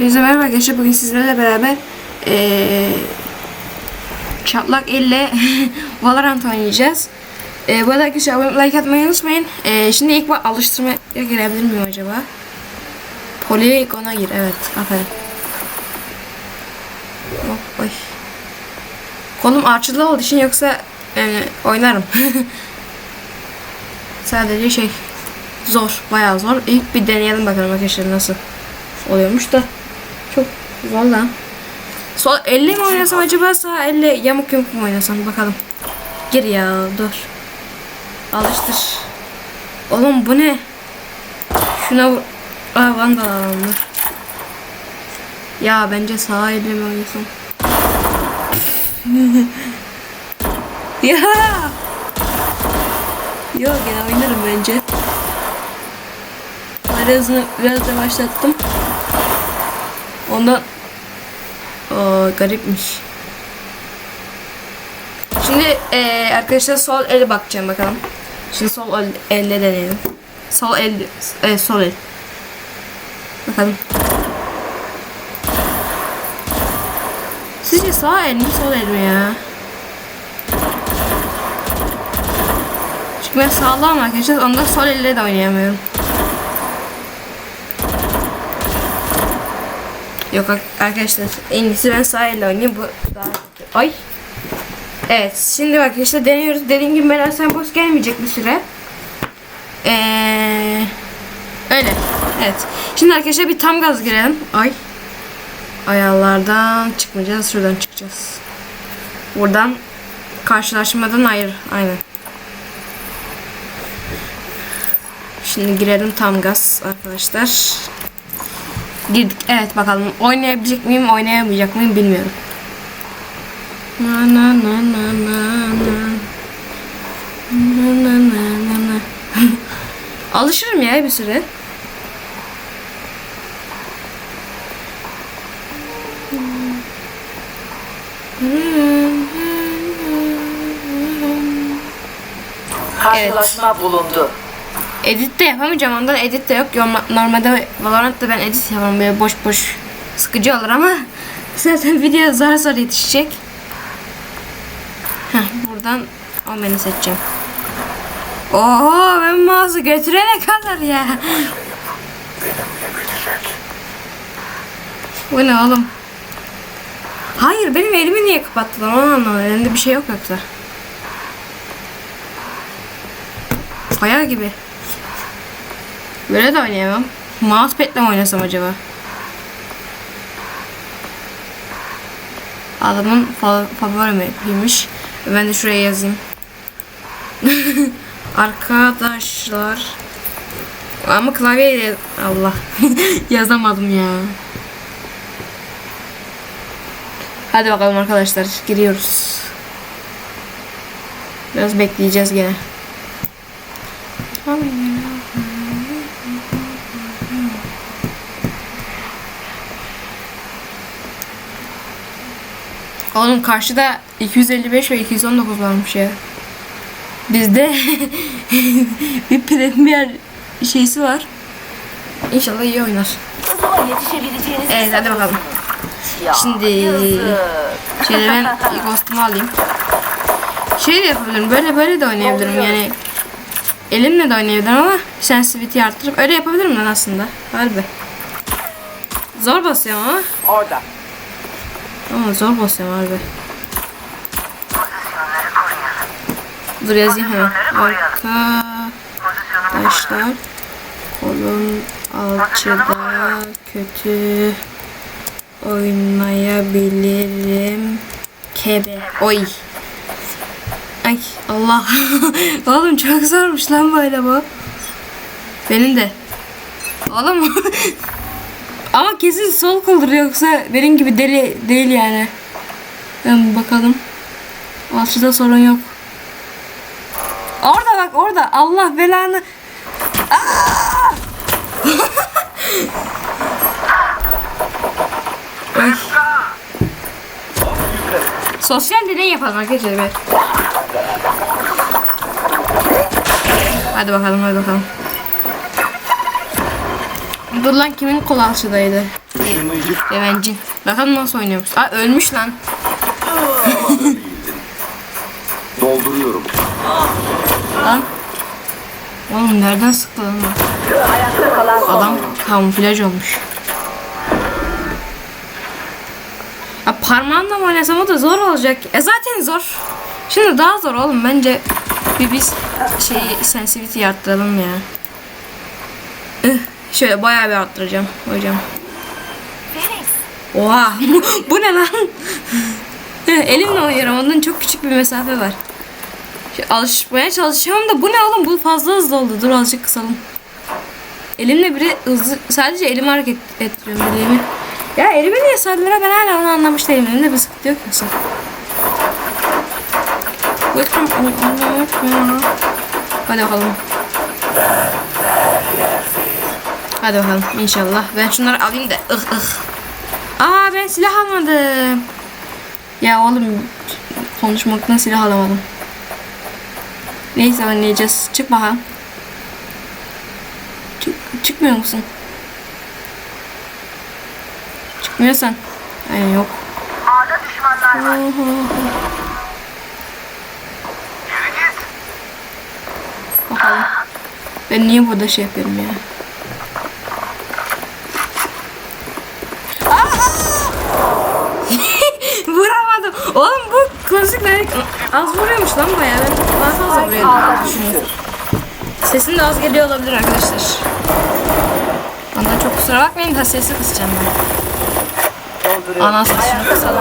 Hepinize merhaba arkadaşlar. Bugün sizlerle beraber eee çatlak elle Valorant oynayacağız. Eee bu arada arkadaşlar abone like atmayı unutmayın. Eee şimdi ilk bak alıştırmaya girebilir miyim acaba? Polygon'a gir. Evet. Aferin. Hop, oy. Kolum arçılı olduğu için yoksa yani oynarım. Sadece şey zor. Bayağı zor. İlk bir deneyelim bakalım arkadaşlar nasıl oluyormuş da. Lan. Sol elle mi oynasam acaba sağ elle yamuk yamuk mu oynasam bakalım. Gir ya dur. Alıştır. Oğlum bu ne? Şuna vur. Aa vandal dur. Ya bence sağ elle mi oynasam? ya. Yok gene oynarım bence. Hızını biraz da başlattım. Ondan o garipmiş. Şimdi eee, arkadaşlar sol ele bakacağım bakalım. Şimdi sol el, elle deneyelim. Sol el, e, sol el. Bakalım. Sizce sağ el mi sol el mi ya? Çünkü ben sağlam arkadaşlar ondan sol elle de oynayamıyorum. Yok ar- arkadaşlar en iyisi ben elle oynayayım bu daha. Ay. Evet şimdi arkadaşlar deniyoruz. Dediğim gibi Meral sen boş gelmeyecek bir süre. Ee, öyle. Evet. Şimdi arkadaşlar bir tam gaz girelim. Ay. Ayarlardan çıkmayacağız. Şuradan çıkacağız. Buradan karşılaşmadan hayır. Aynen. Şimdi girelim tam gaz arkadaşlar. Girdik. Evet bakalım. Oynayabilecek miyim, oynayamayacak mıyım bilmiyorum. Na na na na na na. Na na na na na. Alışırım ya bir süre. Karşılaşma bulundu. Edit de yapamayacağım ondan edit de yok. Normalde Valorant'ta ben edit yaparım böyle boş boş sıkıcı olur ama zaten video zar zor yetişecek. Heh, buradan o beni seçeceğim. Oho ben mouse'u götürene kadar ya. Bu ne oğlum? Hayır benim elimi niye kapattılar onu anlamadım. Elimde bir şey yok yoksa. Bayağı gibi. Böyle de oynayamam. Mousepad'le mi oynasam acaba? Adamın fa favori map'iymiş. Ben de şuraya yazayım. Arkadaşlar. Ama klavyeyle Allah yazamadım ya. Hadi bakalım arkadaşlar giriyoruz. Biraz bekleyeceğiz gene. Oğlum karşıda 255 ve 219 varmış ya. Bizde bir premier şeysi var. İnşallah iyi oynar. Yetişebileceğiniz Evet hadi bakalım. ya. Şimdi şöyle ben kostümü alayım. Şey de yapabilirim. Böyle böyle de oynayabilirim yani. Elimle de oynayabilirim ama sensitivity arttırıp öyle yapabilirim ben aslında. Harbi. Zor basıyorum ama. Orada. Ama zor basıyorum harbi. Dur yazayım hemen. Arkadaşlar kolum alçıda kötü oynayabilirim. Kebe. Oy. Ay Allah. Oğlum çok zormuş lan böyle bu. Benim de. Oğlum. Ama kesin sol koldur yoksa benim gibi deli değil yani. Ben bakalım. Alçıda sorun yok. Orada bak orada. Allah belanı. Ay. Sosyal deney yapalım arkadaşlar. Hadi bakalım hadi bakalım. Dur lan kimin kol alçıdaydı? Revencin. Bakalım nasıl oynuyormuş. Aa ölmüş lan. Dolduruyorum. Lan. Oğlum nereden sıktı lan? Adam kamuflaj olmuş. Ya parmağımla mı oynasam o da zor olacak. E zaten zor. Şimdi daha zor oğlum bence bir biz şeyi sensitivity arttıralım ya. Ih, şöyle bayağı bir arttıracağım hocam. Oha bu, bu ne lan? Elimle oynuyorum ondan çok küçük bir mesafe var. Şu alışmaya çalışıyorum da bu ne oğlum bu fazla hızlı oldu. Dur azıcık kısalım. Elimle biri hızlı sadece elimi hareket ettiriyorum elimi. Ya elimi niye sardılar ben hala onu anlamış değilim. Elimde bir sıkıntı yok yoksa. Hadi bakalım. Hadi bakalım inşallah. Ben şunları alayım da ıh ıh. Aa ben silah almadım. Ya oğlum konuşmaktan silah alamadım. Neyse oynayacağız. Çık bakalım. Çık, çıkmıyor musun? Çıkmıyorsan. Ay yok. A'da düşmanlar var. Bakalım. Ben niye burada şey yapıyorum ya? Aa! Vuramadım. Oğlum bu klasik like az vuruyormuş lan bayağı. Ben daha fazla vuruyordum. düşünüyorum. Sesim de az geliyor olabilir arkadaşlar. Ondan çok kusura bakmayın da sesi kısacağım ben. Ana sesini kısalım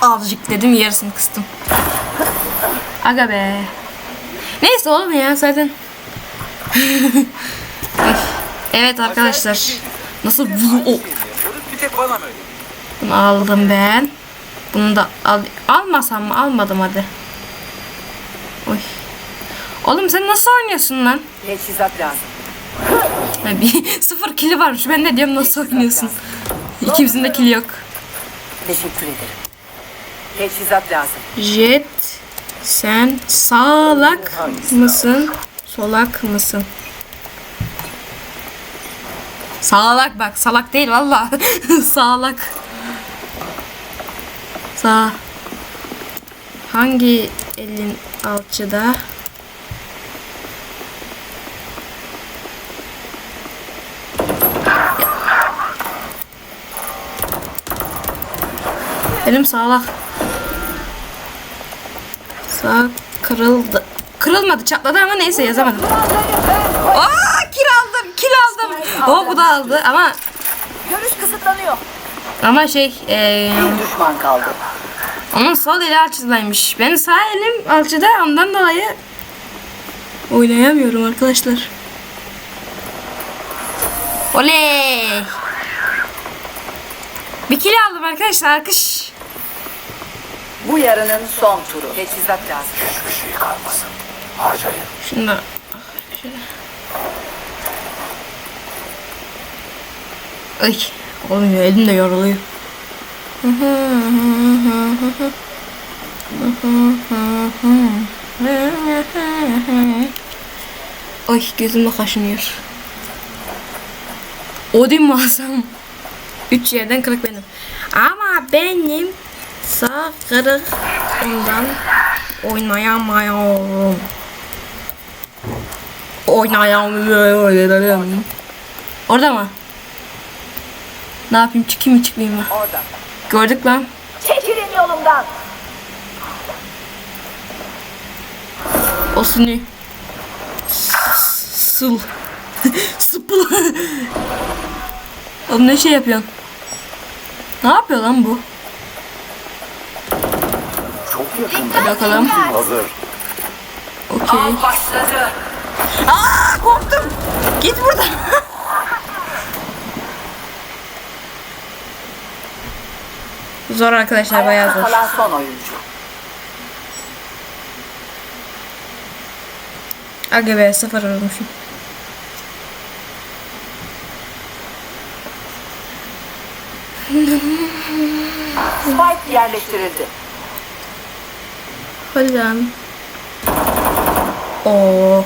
azıcık. dedim yarısını kıstım. Aga be. Neyse oğlum ya zaten. Evet arkadaşlar. Nasıl bu o. Bir tek bana mı öyle? Bunu aldım ben. Bunu da al almasam mı? Almadım hadi. Oy. Oğlum sen nasıl oynuyorsun lan? Teçhizat lazım. Bir sıfır kili varmış. Ben de diyorum nasıl oynuyorsun? İkimizin de kili yok. Teşekkür ederim. Teçhizat lazım. Jet sen sağlak mısın? Solak mısın? Sağlak bak salak değil valla. sağlak. Sağ. Hangi elin alçıda? Elim sağlak. Sağ kırıldı. Kırılmadı çatladı ama neyse yazamadım. Aa kil aldım kil aldım. O bu da aldı ama Görüş kısıtlanıyor. Ama şey eee Bir düşman kaldı. onun sol eli alçıdaymış. Benim sağ elim alçıda ondan dolayı oynayamıyorum arkadaşlar. Oley! Bir kil aldım arkadaşlar alkış. Bu yarının son turu. Teçhizat lazım. Hiçbir şey kalmasın. Harcayın. Şunu da Ay olmuyor elim de yoruluyor. Ay gözüm kaşınıyor. Odin muazzam. Üç yerden kırık benim. Ama benim sağ kırık ondan oynayamıyorum. Oynayamıyorum. Orada mı? Ne yapayım çıkayım mı çıkmayayım mı? Orada. Gördük lan. Çekilin yolumdan. O suni. Sıl. Sıpıl. Oğlum ne şey yapıyorsun? Ne yapıyor lan bu? Çok yakın. Hadi bakalım. Hazır. Okey. Başladı. Aa korktum. Git buradan. zor arkadaşlar bayağı zor. kalan son oyuncu. Aga be sıfır olmuşum. Spike yerleştirildi. Hadi lan. Oo.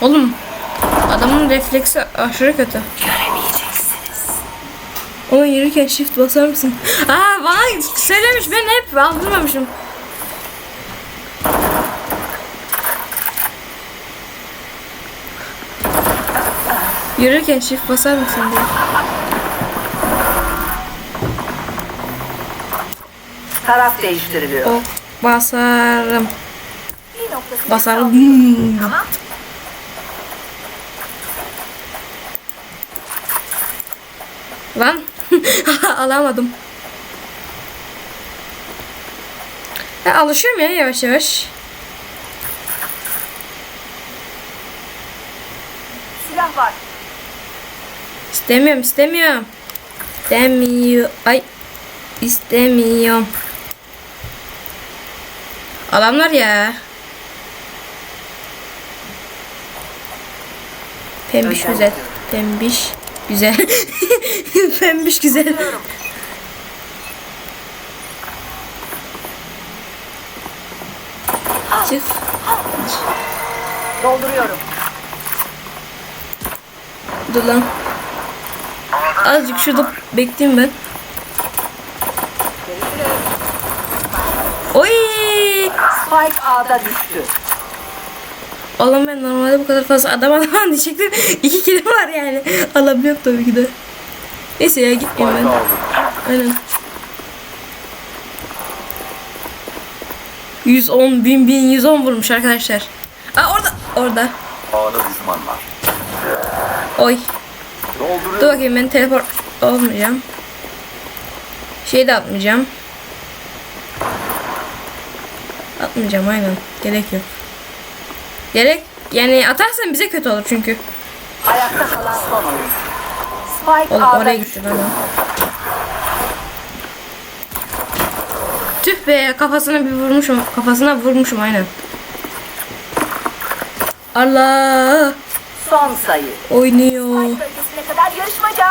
Oğlum adamın refleksi aşırı kötü. Ama yürürken shift basar mısın? Aa bana söylemiş ben hep aldırmamışım. Yürürken shift basar mısın diye. Taraf değiştiriliyor. O basarım. Basarım. Tamam. Lan alamadım. Ya alışıyorum ya yavaş yavaş. Silah var. İstemiyorum istemiyorum. İstemiyor. Ay. İstemiyorum. Adamlar ya. Pembiş güzel. Pembiş güzel. Pembiş güzel. Çık. Dolduruyorum. Dur lan. Azıcık şurada bekleyeyim ben. Oy! Spike A'da düştü. Oğlum normalde bu kadar fazla adam alamam diyecektim. İki kilim var yani. Alabiliyorum tabii ki de. Neyse ya gitmeyeyim ben. Aynen. 110 bin bin 110 vurmuş arkadaşlar. Aa orada orada. A'da düşman var. Oy. Dur Dolduruyorum. bakayım ben teleport olmayacağım. Şey de atmayacağım. Atmayacağım aynen. Gerek yok. Gerek yani atarsan bize kötü olur çünkü. Ayakta kalan son oyun. Spike Oğlum oraya gitti lan. Tüh be kafasına bir vurmuşum. Kafasına vurmuşum aynen. Allah Son sayı. oynuyor. Bölgesine kadar yarışmaca.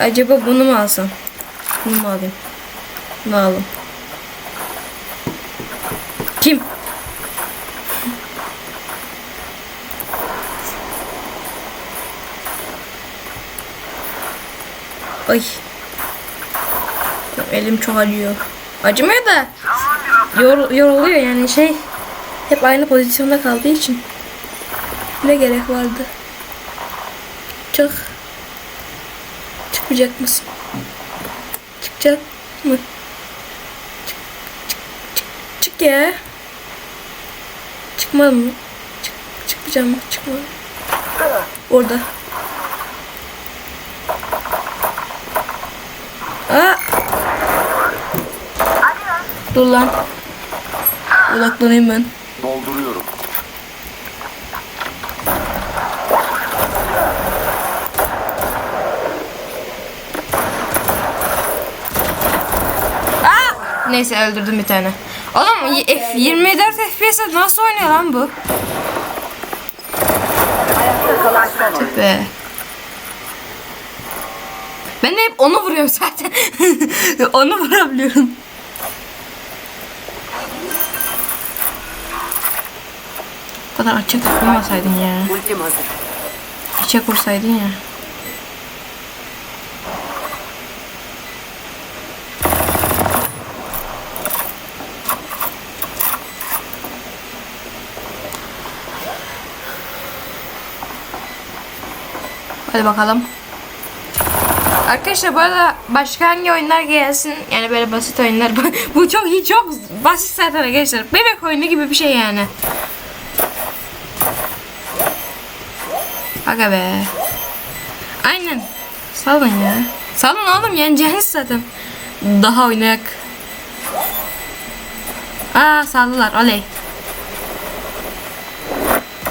Acaba bunu mu alsam? Bunu mu alayım? Bunu alalım. Kim? Ay. Elim çok acıyor. Acımıyor da yor, yoruluyor yani şey hep aynı pozisyonda kaldığı için ne gerek vardı? Çık. Çıkmayacak mısın? Çıkacak mı? Çık, çık, çık, çık ya. Çıkmadı mı? Çık, çıkmayacağım mı? Çıkmadı. Orada. Aa! Dur lan. Odaklanayım ben. Dolduruyorum. Aa! Neyse öldürdüm bir tane. Oğlum y- F 24 FPS 'e nasıl oynuyor lan bu? Be. Ben hep onu vuruyorum zaten. onu vurabiliyorum. Bu kadar açık vurmasaydın ya. Ultim hazır. İçe kursaydın ya. Hadi bakalım. Arkadaşlar bu arada başka hangi oyunlar gelsin? Yani böyle basit oyunlar. bu çok iyi çok basit zaten arkadaşlar. Bebek oyunu gibi bir şey yani. Aga be. Aynen. Salın ya. Salın oğlum yeneceğiniz zaten. Daha oynayak. Aa saldılar oley.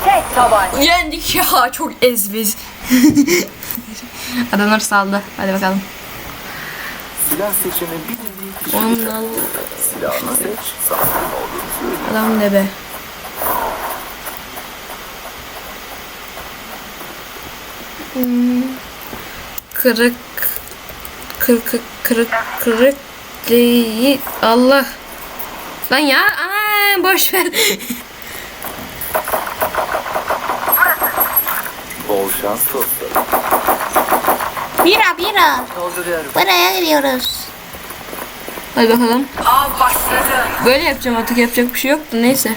Tek tabanca. Yendik ya çok ezbiz. Adamlar saldı. Hadi bakalım. Silah seçimi bilindiği kişi Ondan silahını seç. Adam ne be. Hmm. Kırık kırık kırık kırık değil. Allah. Lan ya ana boş ver. şans dostlarım. Bira bira. Dolduruyorum. Buraya gidiyoruz. Hadi bakalım. Av başladı. Böyle yapacağım artık yapacak bir şey yok da neyse.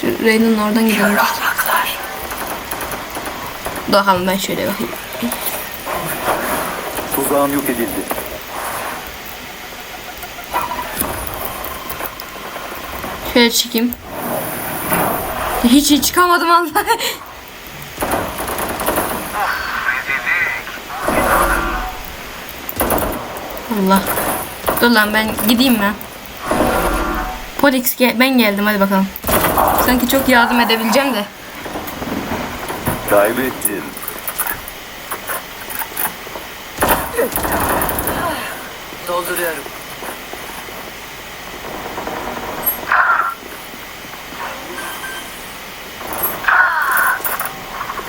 Şu Reyna'nın oradan gidelim. Parmaklar. Bakalım ben şöyle bakayım. Tuzağım yok edildi. Şöyle çıkayım. Hiç hiç çıkamadım Allah. Allah. Dur lan ben gideyim ben. Polix gel ben geldim hadi bakalım. Sanki çok yardım edebileceğim de. Kaybettim. Dolduruyorum.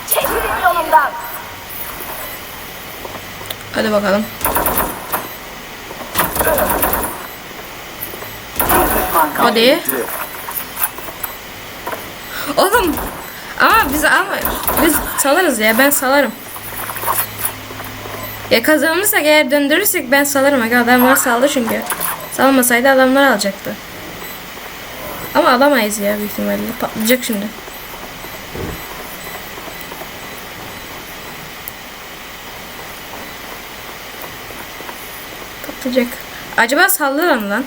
Çekilin yolumdan. Hadi bakalım. Düşman kaldı. Hadi. Oğlum. Ama biz ama biz salarız ya ben salarım. Ya kazanırsak eğer döndürürsek ben salarım. Aga adamlar saldı çünkü. Salmasaydı adamlar alacaktı. Ama alamayız ya büyük ihtimalle. Patlayacak şimdi. Patlayacak. Acaba saldılar mı lan?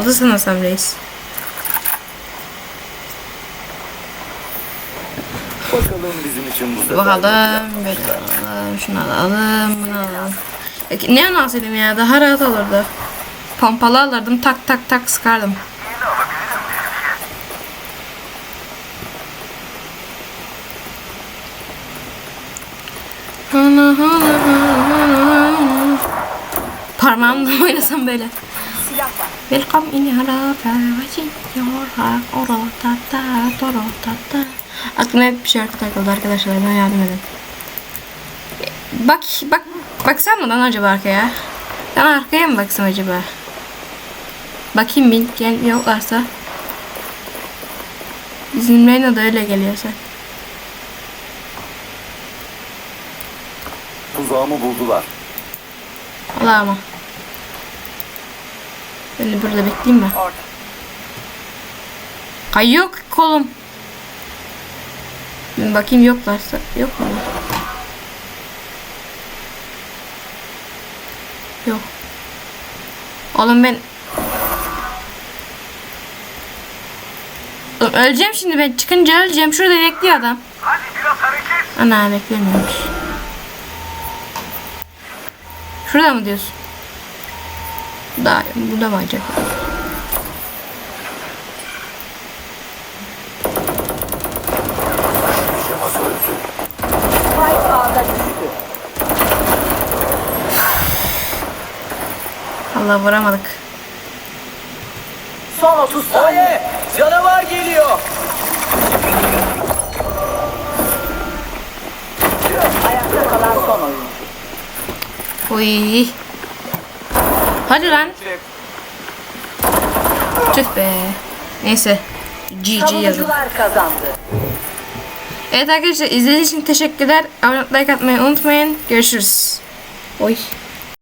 Saldı sanırsam reis. Bakalım bizim için bu sefer. Bakalım böyle alalım, şunu alalım, bunu alalım. E, Ne anasıydım ya daha rahat olurdu. Pompalı alırdım tak tak tak sıkardım. Parmağımla oynasam böyle. Welcome in Harapa, watching your heart, oro tata, toro tata. Aklıma hep bir şarkı takıldı arkadaşlar, bana yardım edin. Bak, bak, baksam mı lan acaba arkaya? Ben arkaya mı baksam acaba? Bakayım bir, gel yoklarsa. Bizim Reyna da öyle geliyorsa. Tuzağımı buldular. Allah Ben de burada bekleyeyim mi? Orada. Ay yok kolum. Bir bakayım yoklarsa. Yok mu? Yok. Oğlum ben Oğlum öleceğim şimdi ben çıkınca öleceğim. Şurada bekliyor adam. Hadi biraz hareket. Ana beklemiyormuş. Şurada mı diyorsun? Daha burada mı acaba? Spike ağda düştü. Allah vuramadık. Son 30 saniye. Canavar geliyor. Ayakta kalan son oyuncu. Uy. Hadi lan. Tüh be. Neyse. GG yazın. Kazandı. Evet arkadaşlar izlediğiniz için teşekkürler. Abone olmayı, like atmayı unutmayın. Görüşürüz. Oy.